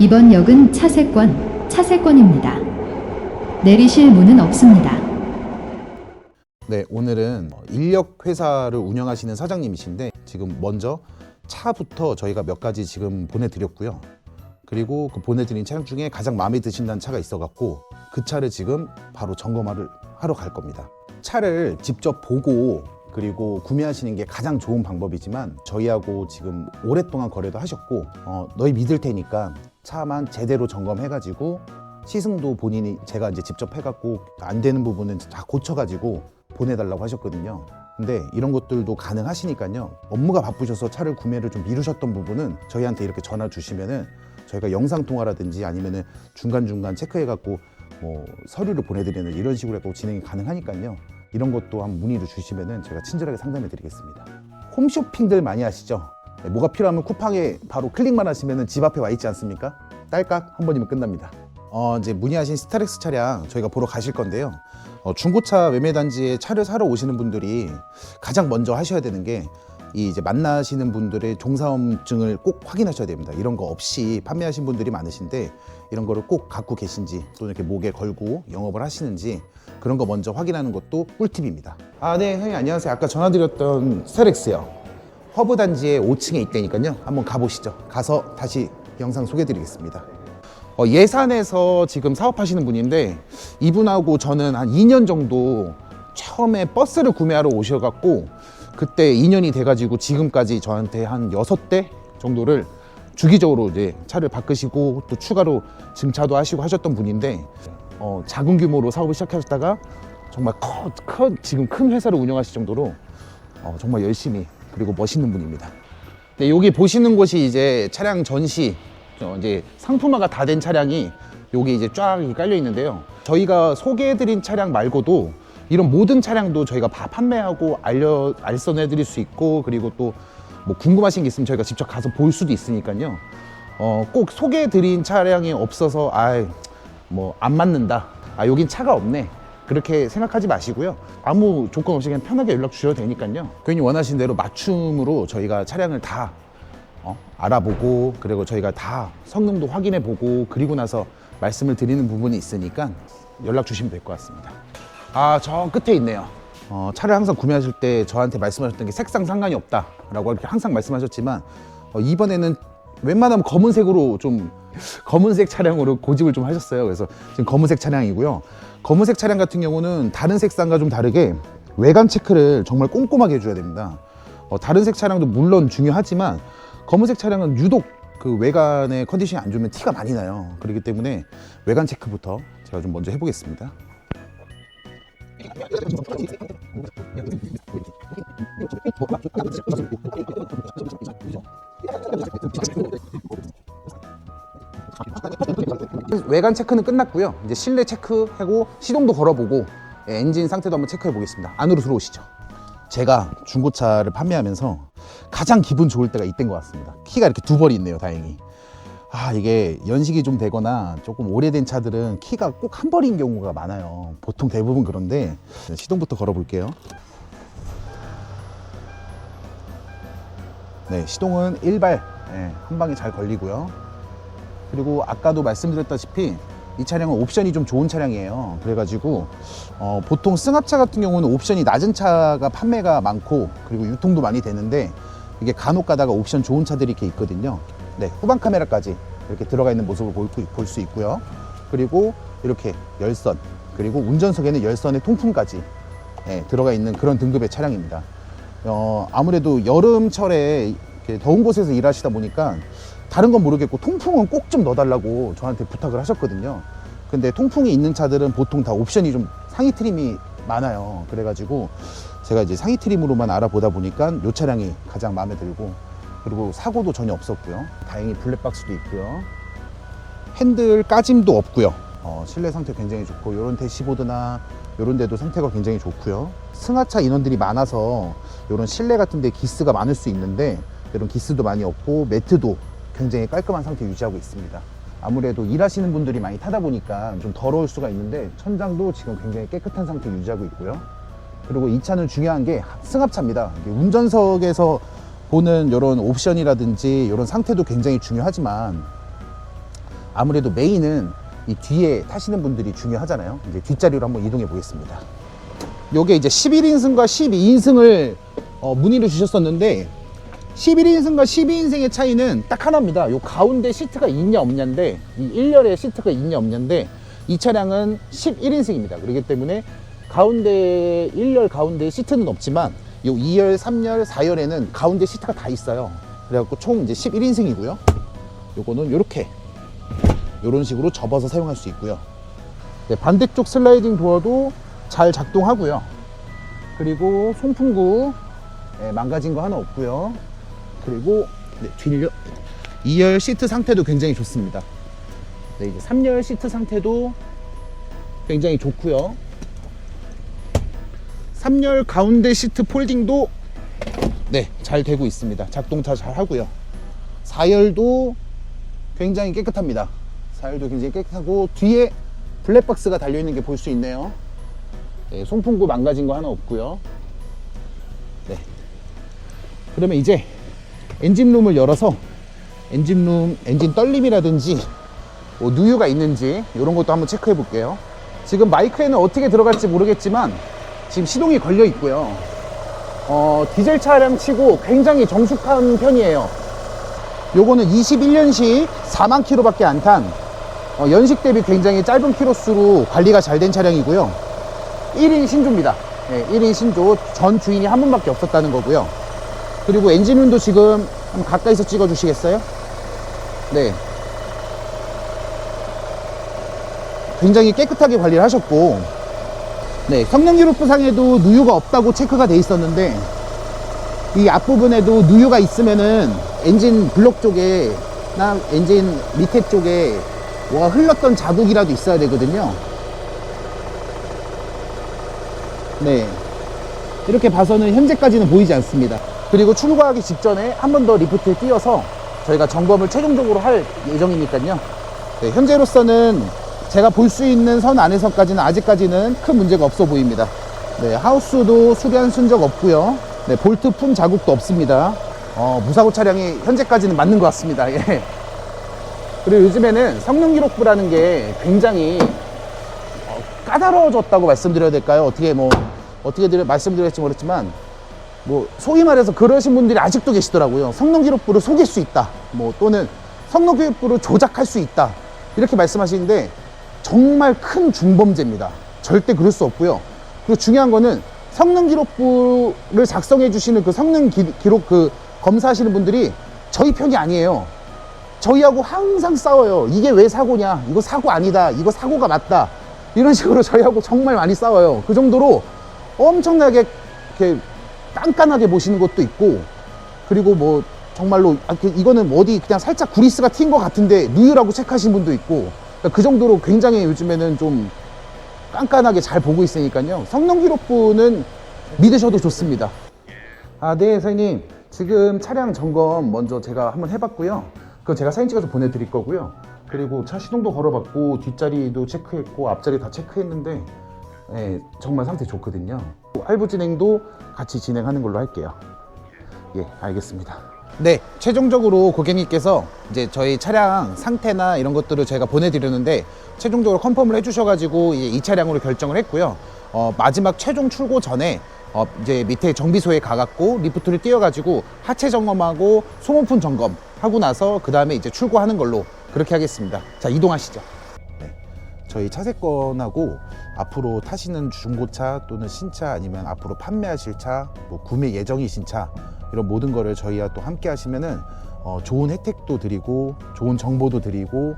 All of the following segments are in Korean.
이번 역은 차세권, 차세권입니다. 내리실 문은 없습니다. 네, 오늘은 인력 회사를 운영하시는 사장님이신데 지금 먼저 차부터 저희가 몇 가지 지금 보내드렸고요. 그리고 그 보내드린 차량 중에 가장 마음에 드신다는 차가 있어갖고 그 차를 지금 바로 점검하러 하러 갈 겁니다. 차를 직접 보고 그리고 구매하시는 게 가장 좋은 방법이지만 저희하고 지금 오랫동안 거래도 하셨고 어, 너희 믿을 테니까 차만 제대로 점검해가지고 시승도 본인이 제가 이제 직접 해갖고 안 되는 부분은 다 고쳐가지고 보내달라고 하셨거든요. 근데 이런 것들도 가능하시니까요. 업무가 바쁘셔서 차를 구매를 좀 미루셨던 부분은 저희한테 이렇게 전화 주시면은 저희가 영상 통화라든지 아니면은 중간 중간 체크해갖고 뭐 서류를 보내드리는 이런 식으로 해도 진행이 가능하니까요. 이런 것도 한 문의를 주시면은 제가 친절하게 상담해 드리겠습니다. 홈쇼핑들 많이 하시죠? 네, 뭐가 필요하면 쿠팡에 바로 클릭만 하시면은 집 앞에 와 있지 않습니까? 딸깍 한 번이면 끝납니다. 어, 이제 문의하신 스타렉스 차량 저희가 보러 가실 건데요. 어, 중고차 매매 단지에 차를 사러 오시는 분들이 가장 먼저 하셔야 되는 게 이 이제 만나시는 분들의 종사업증을 꼭 확인하셔야 됩니다. 이런 거 없이 판매하신 분들이 많으신데 이런 거를 꼭 갖고 계신지 또는 이렇게 목에 걸고 영업을 하시는지 그런 거 먼저 확인하는 것도 꿀팁입니다. 아, 네, 형님 안녕하세요. 아까 전화드렸던 스타렉스요. 허브 단지에 5층에 있다니까요. 한번 가보시죠. 가서 다시 영상 소개드리겠습니다. 어, 예산에서 지금 사업하시는 분인데 이분하고 저는 한 2년 정도 처음에 버스를 구매하러 오셔갖고 그때 2년이 돼가지고 지금까지 저한테 한 6대 정도를 주기적으로 이제 차를 바꾸시고 또 추가로 증차도 하시고 하셨던 분인데 어, 작은 규모로 사업을 시작하셨다가 정말 커, 커, 지금 큰 회사를 운영하실 정도로 어, 정말 열심히 그리고 멋있는 분입니다. 네, 여기 보시는 곳이 이제 차량 전시 어, 이제 상품화가 다 된 차량이 여기 이제 쫙 깔려 있는데요. 저희가 소개해드린 차량 말고도 이런 모든 차량도 저희가 다 판매하고 알려 알선해 드릴 수 있고 그리고 또 뭐 궁금하신 게 있으면 저희가 직접 가서 볼 수도 있으니까요. 어, 꼭 소개해 드린 차량이 없어서 아 뭐 안 맞는다. 아 여긴 차가 없네. 그렇게 생각하지 마시고요. 아무 조건 없이 그냥 편하게 연락 주셔도 되니까요. 괜히 원하신 대로 맞춤으로 저희가 차량을 다 어, 알아보고 그리고 저희가 다 성능도 확인해 보고 그리고 나서 말씀을 드리는 부분이 있으니까 연락 주시면 될 것 같습니다. 아, 저 끝에 있네요. 어, 차를 항상 구매하실 때 저한테 말씀하셨던 게 색상 상관이 없다 라고 이렇게 항상 말씀하셨지만 어, 이번에는 웬만하면 검은색으로 좀 검은색 차량으로 고집을 좀 하셨어요. 그래서 지금 검은색 차량이고요. 검은색 차량 같은 경우는 다른 색상과 좀 다르게 외관 체크를 정말 꼼꼼하게 해줘야 됩니다. 어, 다른 색 차량도 물론 중요하지만 검은색 차량은 유독 그 외관의 컨디션이 안 좋으면 티가 많이 나요. 그렇기 때문에 외관 체크부터 제가 좀 먼저 해보겠습니다. 외관 체크는 끝났고요. 이제 실내 체크하고 시동도 걸어보고 예, 엔진 상태도 한번 체크해 보겠습니다. 안으로 들어오시죠. 제가 중고차를 판매하면서 가장 기분 좋을 때가 이때인 것 같습니다. 키가 이렇게 두 벌이 있네요, 다행히. 아, 이게 연식이 좀 되거나 조금 오래된 차들은 키가 꼭 한 벌인 경우가 많아요. 보통 대부분 그런데 시동부터 걸어 볼게요. 네, 시동은 일발 예, 한 방에 잘 걸리고요. 그리고 아까도 말씀드렸다시피 이 차량은 옵션이 좀 좋은 차량이에요. 그래가지고 어, 보통 승합차 같은 경우는 옵션이 낮은 차가 판매가 많고 그리고 유통도 많이 되는데 이게 간혹 가다가 옵션 좋은 차들이 이렇게 있거든요. 네, 후방 카메라까지 이렇게 들어가 있는 모습을 볼 수 있고요. 그리고 이렇게 열선 그리고 운전석에는 열선의 통풍까지 예, 들어가 있는 그런 등급의 차량입니다. 어, 아무래도 여름철에 더운 곳에서 일하시다 보니까 다른 건 모르겠고 통풍은 꼭 좀 넣어달라고 저한테 부탁을 하셨거든요. 근데 통풍이 있는 차들은 보통 다 옵션이 좀 상위 트림이 많아요. 그래가지고 제가 이제 상위 트림으로만 알아보다 보니까 이 차량이 가장 마음에 들고 그리고 사고도 전혀 없었고요. 다행히 블랙박스도 있고요. 핸들 까짐도 없고요. 어, 실내 상태 굉장히 좋고 이런 대시보드나 이런 데도 상태가 굉장히 좋고요. 승하차 인원들이 많아서 이런 실내 같은 데 기스가 많을 수 있는데 이런 기스도 많이 없고 매트도 굉장히 깔끔한 상태 유지하고 있습니다. 아무래도 일하시는 분들이 많이 타다 보니까 좀 더러울 수가 있는데 천장도 지금 굉장히 깨끗한 상태 유지하고 있고요. 그리고 이 차는 중요한 게 승합차입니다. 운전석에서 보는 이런 옵션이라든지 이런 상태도 굉장히 중요하지만 아무래도 메인은 이 뒤에 타시는 분들이 중요하잖아요. 이제 뒷자리로 한번 이동해 보겠습니다. 요게 이제 11인승과 12인승을 어, 문의를 주셨었는데 11인승과 12인승의 차이는 딱 하나입니다. 요 가운데 시트가 있냐 없냐인데 이 1열에 시트가 있냐 없냐인데 이 차량은 11인승입니다. 그렇기 때문에 가운데 1열 가운데 시트는 없지만 요 2열, 3열, 4열에는 가운데 시트가 다 있어요. 그래갖고 총 이제 11인승이고요. 요거는 이렇게 이런 식으로 접어서 사용할 수 있고요. 네, 반대쪽 슬라이딩 도어도 잘 작동하고요. 그리고 송풍구 네, 망가진 거 하나 없고요. 그리고 네, 뒷열 2열 시트 상태도 굉장히 좋습니다. 네, 이제 3열 시트 상태도 굉장히 좋고요. 3열 가운데 시트 폴딩도 네, 잘 되고 있습니다. 작동 다잘 하고요. 4열도 굉장히 깨끗합니다. 4열도 굉장히 깨끗하고 뒤에 블랙박스가 달려 있는 게 볼 수 있네요. 네, 송풍구 망가진 거 하나 없고요. 네. 그러면 이제 엔진룸을 열어서 엔진룸 엔진 떨림이라든지 뭐 누유가 있는지 이런 것도 한번 체크해 볼게요. 지금 마이크에는 어떻게 들어갈지 모르겠지만 지금 시동이 걸려 있고요. 어, 디젤 차량 치고 굉장히 정숙한 편이에요. 요거는 21년식 4만 킬로밖에 안탄 어, 연식 대비 굉장히 짧은 키로수로 관리가 잘 된 차량이고요. 1인 신조입니다. 네, 1인 신조 전 주인이 한 분밖에 없었다는 거고요. 그리고 엔진룸도 지금 가까이서 찍어 주시겠어요? 네. 굉장히 깨끗하게 관리를 하셨고 네, 성능 기록부상에도 누유가 없다고 체크가 돼 있었는데 이 앞부분에도 누유가 있으면은 엔진 블록 쪽에 나 엔진 밑에 쪽에 뭐가 흘렀던 자국이라도 있어야 되거든요. 네. 이렇게 봐서는 현재까지는 보이지 않습니다. 그리고 출고하기 직전에 한 번 더 리프트에 띄어서 저희가 점검을 최종적으로 할 예정이니까요. 네, 현재로서는 제가 볼 수 있는 선 안에서까지는 아직까지는 큰 문제가 없어 보입니다. 네, 하우스도 수리한 순적 없고요. 네, 볼트 품 자국도 없습니다. 어, 무사고 차량이 현재까지는 맞는 것 같습니다. 예. 그리고 요즘에는 성능 기록부라는 게 굉장히 어, 까다로워졌다고 말씀드려야 될까요? 어떻게 뭐 어떻게 드려, 말씀드릴지 모르겠지만 뭐 소위 말해서 그러신 분들이 아직도 계시더라고요. 성능 기록부를 속일 수 있다. 뭐 또는 성능 기록부를 조작할 수 있다. 이렇게 말씀하시는데 정말 큰 중범죄입니다. 절대 그럴 수 없고요. 그리고 중요한 거는 성능 기록부를 작성해 주시는 그 성능 기, 기록 그 검사하시는 분들이 저희 편이 아니에요. 저희하고 항상 싸워요. 이게 왜 사고냐? 이거 사고 아니다. 이거 사고가 맞다. 이런 식으로 저희하고 정말 많이 싸워요. 그 정도로 엄청나게 이렇게 깐깐하게 보시는 것도 있고, 그리고 뭐 정말로 아, 그 이거는 뭐 어디 그냥 살짝 구리스가 튄 것 같은데 누유라고 체크하신 분도 있고, 그러니까 그 정도로 굉장히 요즘에는 좀 깐깐하게 잘 보고 있으니까요. 성능 기록부는 믿으셔도 좋습니다. 아, 네, 사장님. 지금 차량 점검 먼저 제가 한번 해봤고요. 그건 제가 사진 찍어서 보내드릴 거고요. 그리고 차 시동도 걸어봤고 뒷자리도 체크했고 앞자리 다 체크했는데 예, 정말 상태 좋거든요. 할부 진행도 같이 진행하는 걸로 할게요. 예, 알겠습니다. 네, 최종적으로 고객님께서 이제 저희 차량 상태나 이런 것들을 제가 보내드렸는데 최종적으로 컨펌을 해주셔가지고 이제 이 차량으로 결정을 했고요. 어, 마지막 최종 출고 전에 어, 이제 밑에 정비소에 가갖고 리프트를 띄워가지고 하체 점검하고 소모품 점검 하고 나서 그 다음에 이제 출고하는 걸로 그렇게 하겠습니다. 자, 이동하시죠. 네. 저희 차세권하고 앞으로 타시는 중고차 또는 신차 아니면 앞으로 판매하실 차, 뭐 구매 예정이신 차 이런 모든 거를 저희와 또 함께 하시면은 어, 좋은 혜택도 드리고 좋은 정보도 드리고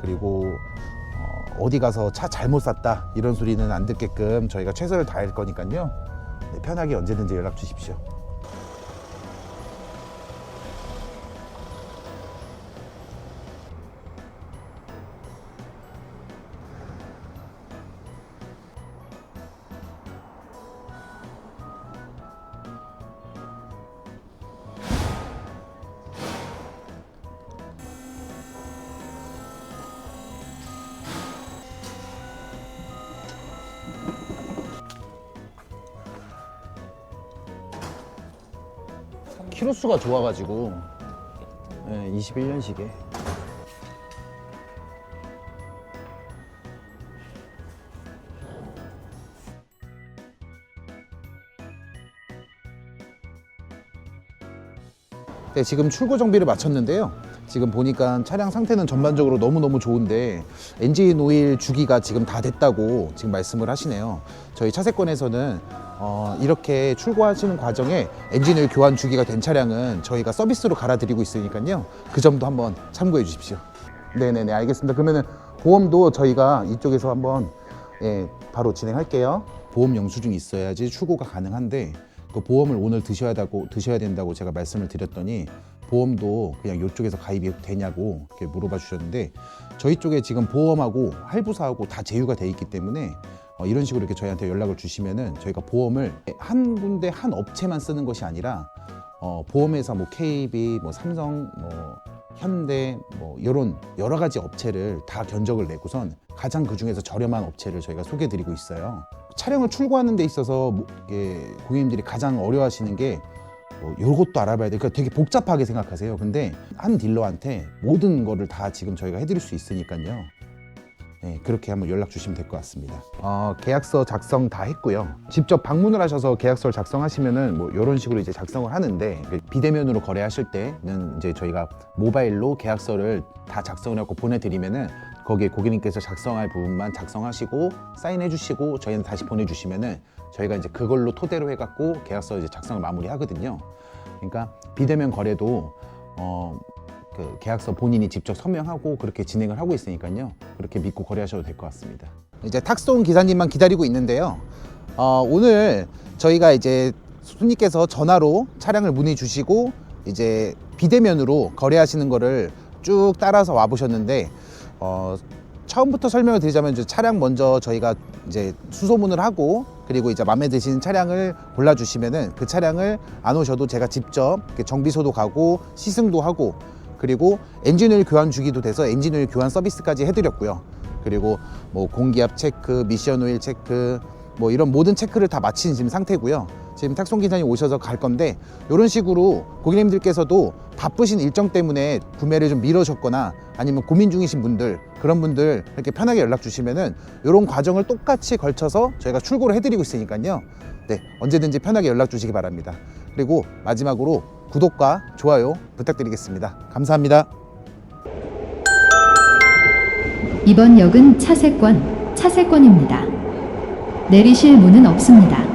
그리고 어, 어디 가서 차 잘못 샀다 이런 소리는 안 듣게끔 저희가 최선을 다할 거니까요. 네, 편하게 언제든지 연락 주십시오. 키로수가 좋아가지고. 예, 네, 21년식에. 네, 지금 출고 정비를 마쳤는데요. 지금 보니까 차량 상태는 전반적으로 너무너무 좋은데 엔진 오일 주기가 지금 다 됐다고 지금 말씀을 하시네요. 저희 차세권에서는 어, 이렇게 출고하시는 과정에 엔진 오일 교환 주기가 된 차량은 저희가 서비스로 갈아드리고 있으니까요. 그 점도 한번 참고해 주십시오. 네네네 알겠습니다. 그러면은 보험도 저희가 이쪽에서 한번 예, 바로 진행할게요. 보험 영수증이 있어야지 출고가 가능한데 그 보험을 오늘 드셔야 되고 드셔야 된다고 제가 말씀을 드렸더니 보험도 그냥 이쪽에서 가입이 되냐고 이렇게 물어봐 주셨는데 저희 쪽에 지금 보험하고 할부사하고 다 제휴가 돼 있기 때문에 어, 이런 식으로 이렇게 저희한테 연락을 주시면은 저희가 보험을 한 군데 한 업체만 쓰는 것이 아니라 어, 보험회사 뭐 KB, 뭐 삼성, 뭐 현대 뭐 이런 여러 가지 업체를 다 견적을 내고선 가장 그 중에서 저렴한 업체를 저희가 소개드리고 있어요. 차량을 출고하는 데 있어서 뭐 이게 고객님들이 가장 어려워하시는 게 뭐 요것도 알아봐야 돼. 그러니까 되게 복잡하게 생각하세요. 근데 한 딜러한테 모든 거를 다 지금 저희가 해드릴 수 있으니까요. 네, 그렇게 한번 연락 주시면 될 것 같습니다. 어, 계약서 작성 다 했고요. 직접 방문을 하셔서 계약서를 작성하시면은 뭐 이런 식으로 이제 작성을 하는데 그 비대면으로 거래하실 때는 이제 저희가 모바일로 계약서를 다 작성을 하고 보내드리면은 거기에 고객님께서 작성할 부분만 작성하시고 사인해 주시고 저희한테 다시 보내주시면은 저희가 이제 그걸로 토대로 해갖고 계약서 이제 작성을 마무리하거든요. 그러니까 비대면 거래도 어, 그 계약서 본인이 직접 서명하고 그렇게 진행을 하고 있으니까요. 그렇게 믿고 거래하셔도 될 것 같습니다. 이제 탁송 기사님만 기다리고 있는데요. 어, 오늘 저희가 이제 손님께서 전화로 차량을 문의 주시고 이제 비대면으로 거래하시는 거를 쭉 따라서 와 보셨는데 어, 처음부터 설명을 드리자면 이제 차량 먼저 저희가 이제 수소문을 하고 그리고 이제 마음에 드시는 차량을 골라 주시면은 그 차량을 안 오셔도 제가 직접 정비소도 가고 시승도 하고 그리고 엔진오일 교환 주기도 돼서 엔진오일 교환 서비스까지 해드렸고요. 그리고 뭐 공기압 체크, 미션 오일 체크, 뭐 이런 모든 체크를 다 마친 지금 상태고요. 지금 탁송 기사님 오셔서 갈 건데 이런 식으로 고객님들께서도 바쁘신 일정 때문에 구매를 좀 미뤄졌거나 아니면 고민 중이신 분들 그런 분들 이렇게 편하게 연락 주시면은 이런 과정을 똑같이 걸쳐서 저희가 출고를 해드리고 있으니까요. 네 언제든지 편하게 연락 주시기 바랍니다. 그리고 마지막으로 구독과 좋아요 부탁드리겠습니다. 감사합니다. 이번 역은 차세권, 차세권입니다. 내리실 문은 없습니다.